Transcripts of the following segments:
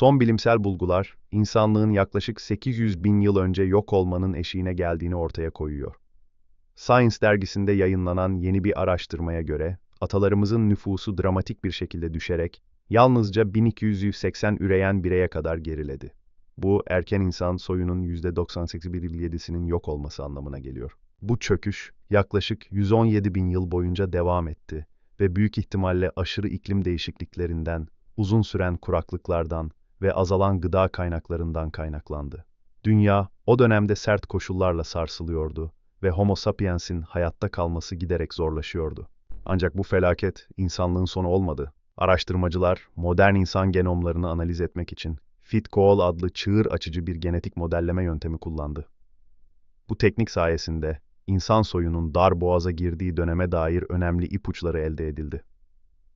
Son bilimsel bulgular, insanlığın yaklaşık 800 bin yıl önce yok olmanın eşiğine geldiğini ortaya koyuyor. Science dergisinde yayınlanan yeni bir araştırmaya göre, atalarımızın nüfusu dramatik bir şekilde düşerek, yalnızca 1280 üreyen bireye kadar geriledi. Bu, erken insan soyunun %98,7'sinin yok olması anlamına geliyor. Bu çöküş, yaklaşık 117 bin yıl boyunca devam etti ve büyük ihtimalle aşırı iklim değişikliklerinden, uzun süren kuraklıklardan ve azalan gıda kaynaklarından kaynaklandı. Dünya, o dönemde sert koşullarla sarsılıyordu ve Homo sapiens'in hayatta kalması giderek zorlaşıyordu. Ancak bu felaket, insanlığın sonu olmadı. Araştırmacılar, modern insan genomlarını analiz etmek için FitCoal adlı çığır açıcı bir genetik modelleme yöntemi kullandı. Bu teknik sayesinde, insan soyunun dar boğaza girdiği döneme dair önemli ipuçları elde edildi.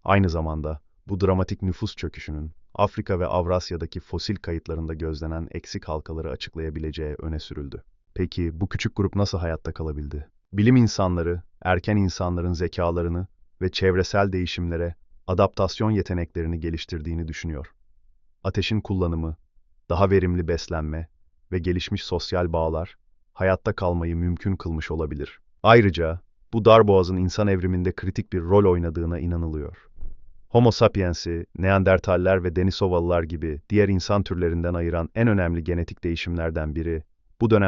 Aynı zamanda, bu dramatik nüfus çöküşünün, Afrika ve Avrasya'daki fosil kayıtlarında gözlenen eksik halkaları açıklayabileceği öne sürüldü. Peki bu küçük grup nasıl hayatta kalabildi? Bilim insanları, erken insanların zekalarını ve çevresel değişimlere adaptasyon yeteneklerini geliştirdiğini düşünüyor. Ateşin kullanımı, daha verimli beslenme ve gelişmiş sosyal bağlar hayatta kalmayı mümkün kılmış olabilir. Ayrıca bu darboğazın insan evriminde kritik bir rol oynadığına inanılıyor. Homo sapiens'i, Neandertaller ve Denisovalılar gibi diğer insan türlerinden ayıran en önemli genetik değişimlerden biri, bu dönemde